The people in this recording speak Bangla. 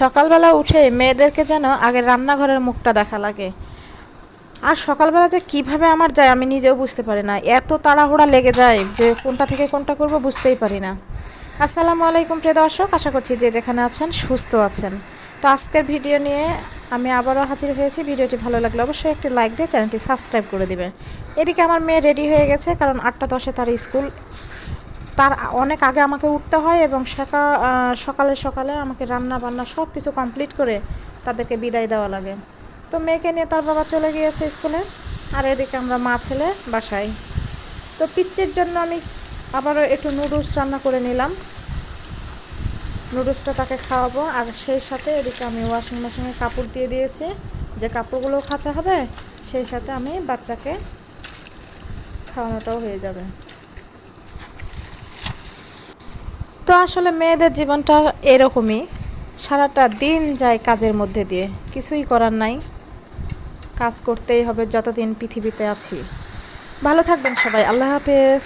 সকালবেলা উঠে মেয়েদেরকে যেন আগে রান্নাঘরের মুখটা দেখা লাগে। আর সকালবেলা যে কীভাবে আমার যায় আমি নিজেও বুঝতে পারি না। এত তাড়াহুড়া লেগে যায় যে কোনটা থেকে কোনটা করব বুঝতেই পারি না। আসসালামু আলাইকুম প্রিয় দর্শক, আশা করছি যে যেখানে আছেন সুস্থ আছেন। তো আজকের ভিডিও নিয়ে আমি আবারও হাজির হয়েছি। ভিডিওটি ভালো লাগলে অবশ্যই একটি লাইক দিয়ে চ্যানেলটি সাবস্ক্রাইব করে দেবেন। এদিকে আমার মেয়ে রেডি হয়ে গেছে, কারণ আটটা দশে তার স্কুল তার অনেক আগে আমাকে উঠতে হয় এবং সকাল সকালে সকালে আমাকে রান্না বান্না সব কিছু কমপ্লিট করে তাদেরকে বিদায় দেওয়া লাগে। তো মেয়েকে নিয়ে তার বাবা চলে গিয়েছে স্কুলে, আর এদিকে আমরা মা ছেলে বাসায়। তো পিচ্চির জন্য আমি আবারও একটু নুডলস রান্না করে নিলাম। নুডলসটা তাকে খাওয়াবো, আর সেই সাথে এদিকে আমি ওয়াশিং মেশিনে কাপড় দিয়ে দিয়েছি। যে কাপড়গুলো খাঁচা হবে, সেই সাথে আমি বাচ্চাকে খাওয়ানোটাও হয়ে যাবে। তো আসলে মেয়েদের জীবনটা এরকমই, সারাটা দিন যায় কাজের মধ্যে দিয়ে, কিছুই করার নাই। কাজ করতেই হবে যতদিন পৃথিবীতে আছি। ভালো থাকবেন সবাই, আল্লাহ হাফেজ।